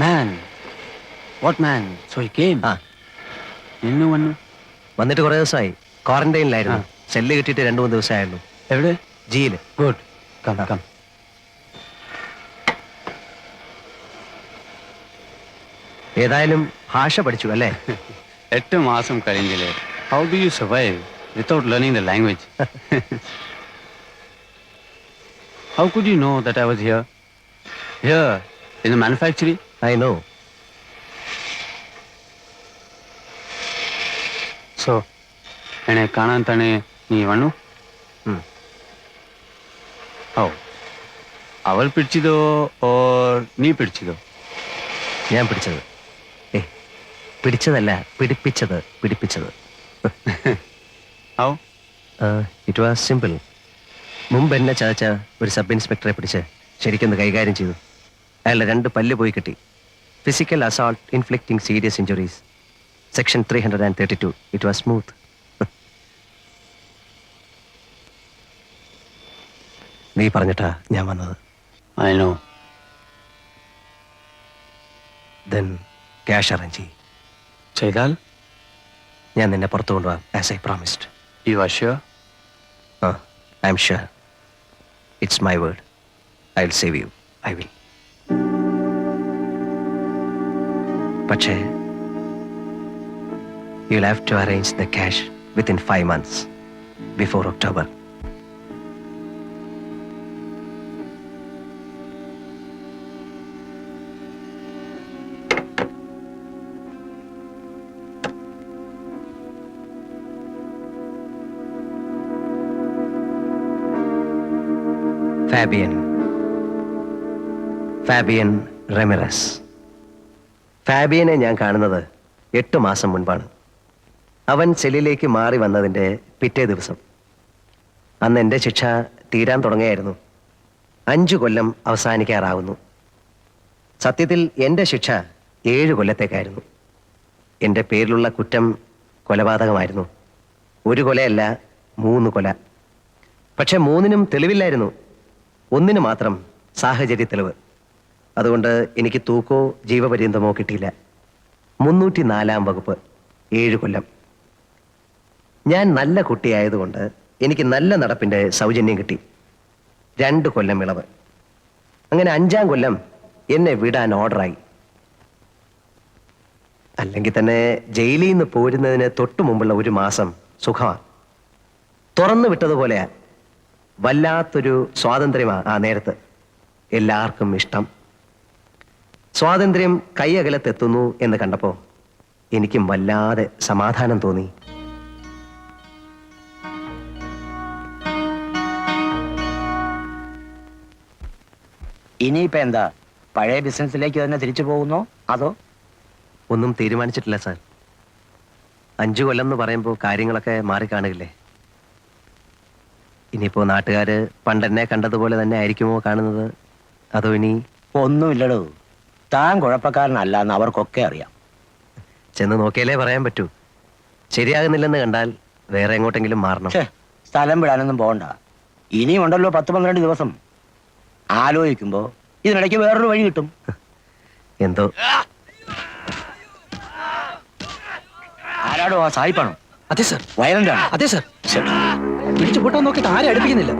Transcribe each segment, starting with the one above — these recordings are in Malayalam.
Man what man so he came ആ. നിന്നു വന്നു. വന്നിട്ട് കുറേ ദിവസമായി. ക്വാറന്റൈനിലായിരുന്നു സെല്ല് കിട്ടിയിട്ട് രണ്ടു മൂന്ന് ദിവസമായിരുന്നു. എവിടെ? ജിയിൽ ഗുഡ് കം കം ഏതായാലും ഭാഷ പഠിച്ചു അല്ലേ? എട്ട് മാസം കഴിഞ്ഞില്ലേ? How do you survive without learning the language how could you know that I was here here in the manufacturing so എന്നെ കാണാൻ തന്നെ നീ വന്നു? ഓ അവൾ പിടിച്ചതോ ഓർ നീ പിടിച്ചതോ? ഞാൻ പിടിച്ചത്. ഏ പിടിച്ചതല്ല പിടിപ്പിച്ചത് പിടിപ്പിച്ചത്. ഹൗ ഇറ്റ് വാസ് സിമ്പിൾ മുമ്പ് എന്നെ ചതച്ച ഒരു സബ് ഇൻസ്പെക്ടറെ പിടിച്ച് ശരിക്കൊന്ന് കൈകാര്യം ചെയ്തു. അയാളുടെ രണ്ട് പല്ല് പോയി കിട്ടി. Physical assault inflicting serious injuries section three hundred and thirty two it was smooth നീ പറഞ്ഞിട്ടാ ഞാൻ വന്നത്. I know then cash arrange ചെയ്യും. ചെയ്താൽ? ഞാൻ നിന്നെ പുറത്തു കൊണ്ടുപോകാം as I promised you are sure ah I'm sure it's my word I will save you I will പക്ഷേ you will have to arrange the cash within five months before October Fabian Fabian Ramirez ഫാബിയനെ ഞാൻ കാണുന്നത് എട്ട് മാസം മുൻപാണ്. അവൻ സെല്ലിലേക്ക് മാറി വന്നതിന്റെ പിറ്റേ ദിവസം. അന്ന് എന്റെ ശിക്ഷ തീരാൻ തുടങ്ങിയായിരുന്നു അഞ്ചു കൊല്ലം അവസാനിക്കാറാവുന്നു. സത്യത്തിൽ എന്റെ ശിക്ഷ ഏഴ് കൊല്ലത്തേക്കായിരുന്നു. എന്റെ പേരിലുള്ള കുറ്റം കൊലപാതകമായിരുന്നു. ഒരു കൊലയല്ല മൂന്ന് കൊല. പക്ഷെ മൂന്നിനും തെളിവില്ലായിരുന്നു. ഒന്നിന് മാത്രം സാഹചര്യ തെളിവ് അതുകൊണ്ട് എനിക്ക് തൂക്കോ ജീവപര്യന്തമോ കിട്ടിയില്ല. മുന്നൂറ്റി നാലാം വകുപ്പ് ഏഴ് കൊല്ലം. ഞാൻ നല്ല കുട്ടിയായതുകൊണ്ട് എനിക്ക് നല്ല നടപ്പിന്റെ സൗജന്യം കിട്ടി. രണ്ട് കൊല്ലം ഇളവ്. അങ്ങനെ അഞ്ചാം കൊല്ലം എന്നെ വിടാൻ ഓർഡറായി. അല്ലെങ്കിൽ തന്നെ ജയിലിൽ നിന്ന് പോരുന്നതിന് തൊട്ടു മുമ്പുള്ള ഒരു മാസം സുഖമാണ് തുറന്നു വിട്ടതുപോലെയാ. വല്ലാത്തൊരു സ്വാതന്ത്ര്യമാണ് ആ നേരത്ത്. എല്ലാവർക്കും ഇഷ്ടം. സ്വാതന്ത്ര്യം കൈയകലത്തെത്തുന്നു എന്ന് കണ്ടപ്പോൾ എനിക്കും വല്ലാതെ സമാധാനം തോന്നി. ഇനിയിപ്പോ എന്താ? പഴയ ബിസിനസ്സിലേക്ക് തന്നെ തിരിച്ചു പോകുന്നോ? അതോ? ഒന്നും തീരുമാനിച്ചിട്ടില്ല സാർ. അഞ്ചു കൊല്ലം എന്ന് പറയുമ്പോൾ കാര്യങ്ങളൊക്കെ മാറിക്കാണുകില്ലേ ഇനിയിപ്പോ നാട്ടുകാര് പണ്ടെന്നെ കണ്ടതുപോലെ തന്നെ ആയിരിക്കുമോ കാണുന്നത്? അതോ ഇനി ഒന്നുമില്ലടോ. താൻ കുഴപ്പക്കാരനല്ല എന്ന് അവർക്കൊക്കെ അറിയാം. ചെന്ന് നോക്കിയാലേ പറയാൻ പറ്റൂ. ശരിയാകുന്നില്ലെന്ന് കണ്ടാൽ വേറെ എങ്ങോട്ടെങ്കിലും മാറണം. ഛേ, സ്ഥലം വിടാനൊന്നും പോകണ്ട. ഇനിയും ഉണ്ടല്ലോ പത്ത് പന്ത്രണ്ട് ദിവസം. ആലോചിക്കുമ്പോ ഇതിനിടയ്ക്ക് വേറൊരു വഴി കിട്ടും. എന്തോ? ആരാടോ ആ സായിപ്പാണോ? അതെ സർ. വയലന്റ് ആണ് അതെ സർ. പിടിച്ചു പൊട്ടാൻ നോക്കിയിട്ട് ആരും അടുപ്പിക്കുന്നില്ല?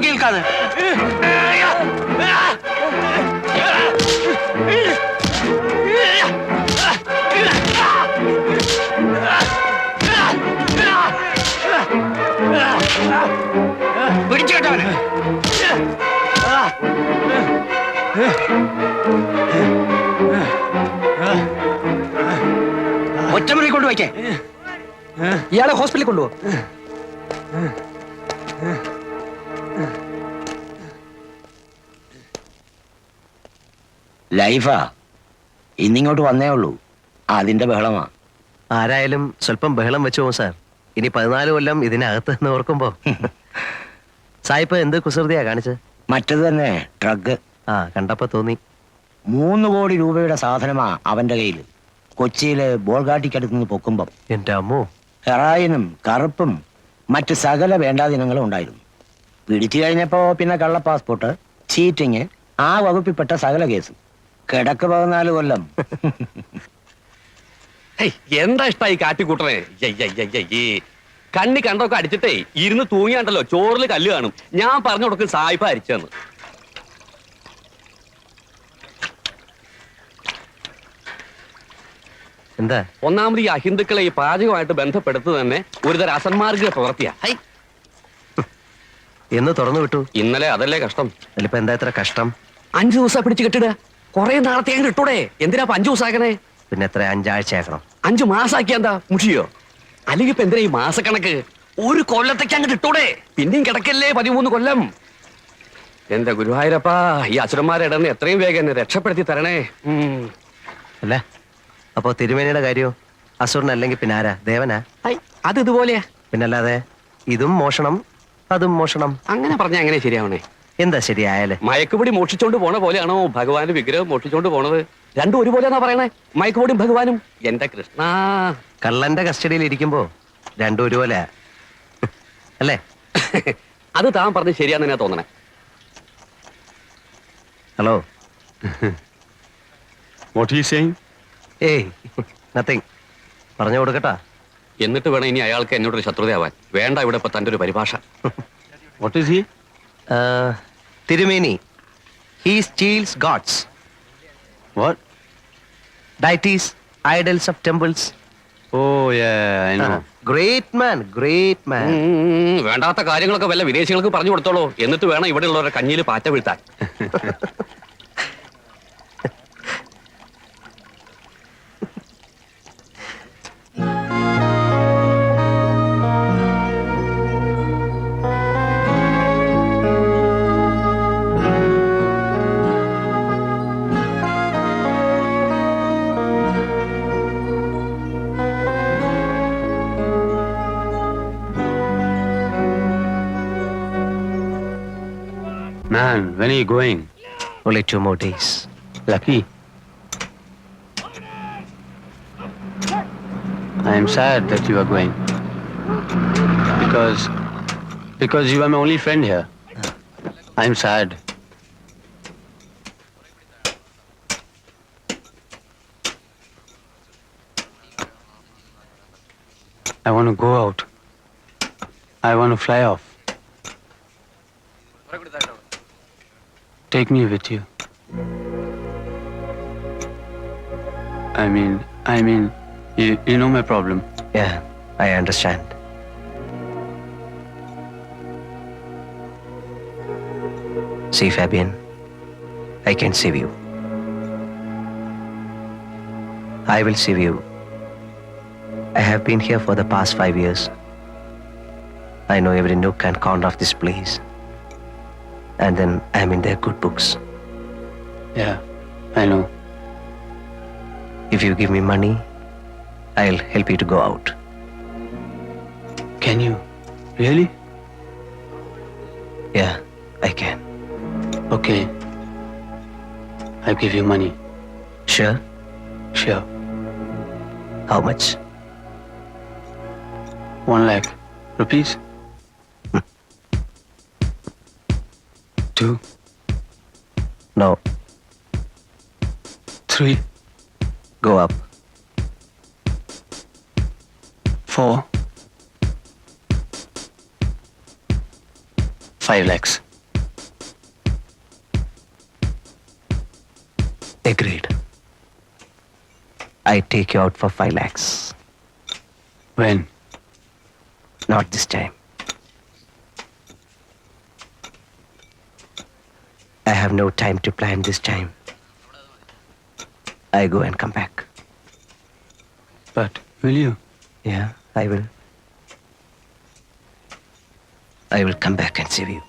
നോക്കി നിൽക്കാതെ പിടിച്ചു കേട്ടവന് ഒറ്റമുറി കൊണ്ടുപോയിക്കേ ഇയാളെ ഹോസ്പിറ്റലിൽ കൊണ്ടുപോകും ലൈഫാ? ഇന്നിങ്ങോട്ട് വന്നേ ഉള്ളൂ. അതിന്റെ ബഹളമാ. ആരായാലും സ്വല്പം ബഹളം വെച്ചു പോകും സാർ. ഇനി പതിനാല് കൊല്ലം ഇതിനകത്ത് എന്ന് ഓർക്കുമ്പോ. സായിപ്പ എന്ത് കുസൃതിയാ കാണിച്ചത്? മറ്റത് തന്നെ ട്രഗ്. ആ കണ്ടപ്പോ തോന്നി. മൂന്ന് കോടി രൂപയുടെ സാധനമാ അവന്റെ കയ്യിൽ കൊച്ചിയിലെ ബോൾഗാട്ടിക്കടുത്ത് നിന്ന് പൊക്കുമ്പം. എന്റെ അമ്മോ. ഹെറായിനും കറുപ്പും മറ്റ് സകല വേണ്ടാദിനങ്ങളും ഉണ്ടായിരുന്നു. പിടിച്ചു കഴിഞ്ഞപ്പോ പിന്നെ കള്ള പാസ്പോർട്ട് ചീറ്റിങ് ആ വകുപ്പിൽപ്പെട്ട സകല കേസും. കിടക്ക് പതിനാല് കൊല്ലം. എന്താ ഇഷ്ടായി കാട്ടിക്കൂട്ടണേ? ഈ കണ്ണി കണ്ടൊക്കെ അടിച്ചിട്ടേ ഇരുന്ന് തൂങ്ങിയാണ്ടല്ലോ ചോറിൽ കല്ല് കാണും. ഞാൻ പറഞ്ഞു കൊടുക്കും സായിപ്പ അരിച്ചെന്ന്. എന്താ? ഒന്നാമത് ഈ അഹിന്ദുക്കളെ ഈ പാചകമായിട്ട് ബന്ധപ്പെടുത്തു തന്നെ ഒരുതരം അസന്മാർഗ പ്രവർത്തിയാ ഹൈ, എന്ന് തുറന്നു വിട്ടു. ഇന്നലെ അതല്ലേ കഷ്ടം. അതിലിപ്പോ എന്താ ഇത്ര കഷ്ടം? അഞ്ചു ദിവസം പിടിച്ച് കെട്ടിടുക കുറെ നാളത്തെ അങ്ങ് ഇട്ടൂടെ. എന്തിനാ അപ്പൊ അഞ്ചു ദിവസമാക്കണേ? പിന്നെ എത്ര? അഞ്ചാഴ്ച ആക്കണം. അഞ്ചു മാസാക്കിയ എന്താ? മുഷിയോ? അല്ലെങ്കിൽ ഇപ്പൊ എന്തിനാ ഈ മാസക്കണക്ക്? ഒരു കൊല്ലത്തേക്ക് അങ്ങോട്ട് ഇട്ടൂടെ. പിന്നെയും കിടക്കല്ലേ പതിമൂന്ന് കൊല്ലം. എന്റെ ഗുരുവായൂരപ്പാ ഈ അസുരന്മാരെ ഇടന്ന് എത്രയും വേഗം എന്നെ രക്ഷപ്പെടുത്തി തരണേ. അല്ല അപ്പോ തിരുമേനിയുടെ കാര്യോ? അസുരനല്ലെങ്കിൽ പിന്നെ ആരാ? ദേവനാ? അത് ഇതുപോലെയാ. പിന്നല്ലാതെ ഇതും മോഷണം അതും മോഷണം. അങ്ങനെ പറഞ്ഞ അങ്ങനെ ശരിയാവണേ? എന്താ ശരിയായാലേ? മയക്കുപൊടി മോഷിച്ചോണ്ട് പോണ പോലെയാണോ ഭഗവാന്റെ വിഗ്രഹം മോഷിച്ചോണ്ട് പോണത്? രണ്ടും ഒരുപോലെയാണോ പറയണേ? മയക്കുപൊടിയും ഭഗവാനും. എന്റെ കൃഷ്ണ. കള്ളന്റെ കസ്റ്റഡിയിൽ ഇരിക്കുമ്പോ രണ്ടും ഒരുപോലെ അല്ലേ? അത് താൻ പറഞ്ഞ് ശരിയാന്ന് ഞാൻ തോന്നണേ. ഹലോ. ഏയ് നത്തിങ് പറഞ്ഞു കൊടുക്കട്ടാ. എന്നിട്ട് വേണം ഇനി അയാൾക്ക് എന്നോടൊരു ശത്രുതയാവാൻ. വേണ്ട ഇവിടെ ഇപ്പൊ തന്റെ ഒരു പരിഭാഷ. What is he? തിരുമേനി. He steals gods What? Deities idols of temples oh yeah, I know. Great man great man വേണ്ടാത്ത കാര്യങ്ങളൊക്കെ വല്ല വിദേശികൾക്ക് പറഞ്ഞു കൊടുത്തോളൂ. എന്നിട്ട് വേണം ഇവിടെയുള്ളവരുടെ ഉള്ളവരെ കഞ്ഞിയിൽ പാറ്റ വീഴ്ത്താൻ. When are you going? only two more days Lucky. I am sad that you are going. Because because you are my only friend here. I am sad. I want to go out. I want to fly off. Take me with you. I mean, I mean, you, you know my problem. yeah i understand. See fabian i can save you. I will save you. I have been here for the past five years. I know every nook and corner of this place and then i'm in their good books Yeah, I know. if you give me money i'll help you to go out Can you? Really? yeah i can Okay. I'll give you money. sure Sure. how much One lakh rupees. Two, no three, go up four, five lakhs. Agreed. I take you out for five lakhs. When? Not this time. Have no time to plan this time. I go and come back. But will you? Yeah, I will. I will come back and save you.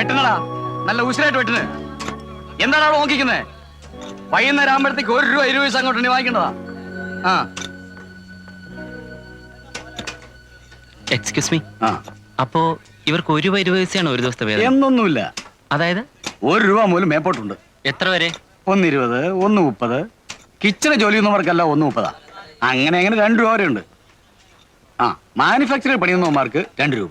വെട്ടുന്നടാ. നല്ല ഉശിരായിട്ട് വെട്ടിന് എന്താണ് അവിടെ നോക്കിക്കുന്നത് വൈകുന്നേരം ആകുമ്പോഴത്തേക്ക് ഒരു രൂപ ഇരുപത് പൈസ അങ്ങോട്ട് വാങ്ങിക്കേണ്ടതാ. ആ. എക്സ്ക്യൂസ് മീ ആ. അപ്പോ ഇവർക്ക് ഒരു രൂപ ഇരുപത് പൈസയാണ് ഒരു ദിവസത്തെ എന്നൊന്നുമില്ല. അതായത്? ഒരു രൂപ മൂലം മേപ്പോട്ടുണ്ട്. എത്ര വരെ? ഒന്ന് ഇരുപത് ഒന്ന് മുപ്പത്. കിച്ചണ് ജോലി ചെയ്യുന്നവർക്കല്ല ഒന്ന് മുപ്പതാ. അങ്ങനെ അങ്ങനെ രണ്ട് രൂപ വരെ ഉണ്ട് ആ മാനുഫാക്ചറിംഗ് പണിയുന്നവന്മാർക്ക് രണ്ട് രൂപ.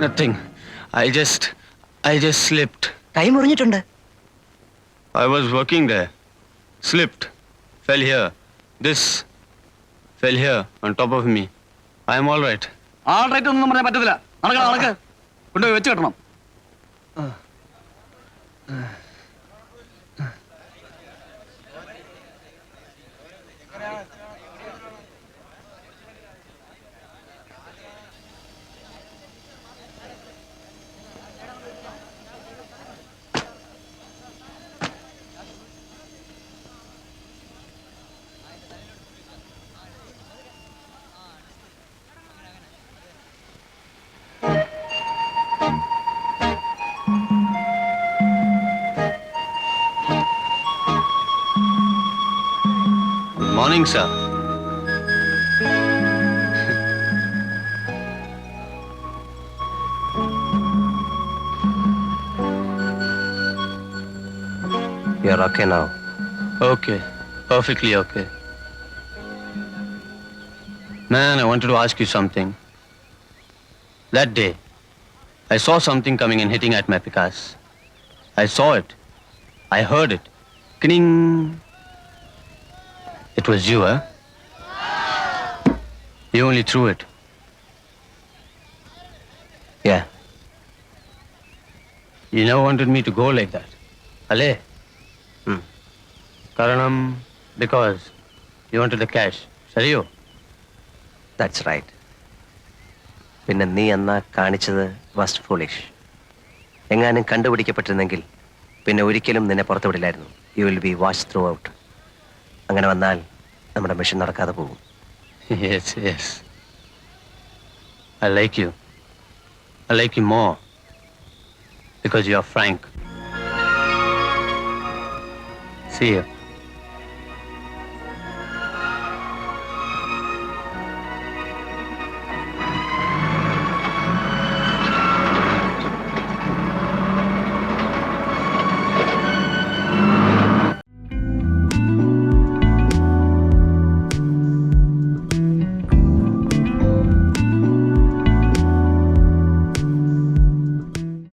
Nothing I just I just slipped കൈ മുറിഞ്ഞിട്ടുണ്ട് I was working there. Slipped. Fell here. This fell here on top of me. I am all right. All right ഒന്നും പറയാൻ പറ്റത്തില്ല നടക്കണം നടക്ക് കൊണ്ടുപോയി വെച്ച് കെട്ടണം morning, sir. You're okay now. Okay. Perfectly okay. Man, I wanted to ask you something. That day, I saw something coming and hitting at my Picasso. I saw it. I heard it. Kning. It was you, huh? You only threw it. Yeah. You never wanted me to go like that. Ale? Hmm. Karanam, because you wanted the cash. Sariyo? That's right. പിന്നെ നീ anna കാണിച്ചത് വസ്റ്റ് ഫോളിഷ് എങ്ങാനും കണ്ടുപിടിക്കപ്പെട്ടിരുന്നെങ്കിൽ പിന്നെ ഒരിക്കലും നിന്നെ പുറത്തു വിടില്ലായിരുന്നു you will be watch throughout അങ്ങനെ വന്നാൽ നമ്മുടെ മിഷൻ നടക്കാതെ പോകും yes, yes. I like you. I like you more. Because you are frank. See you.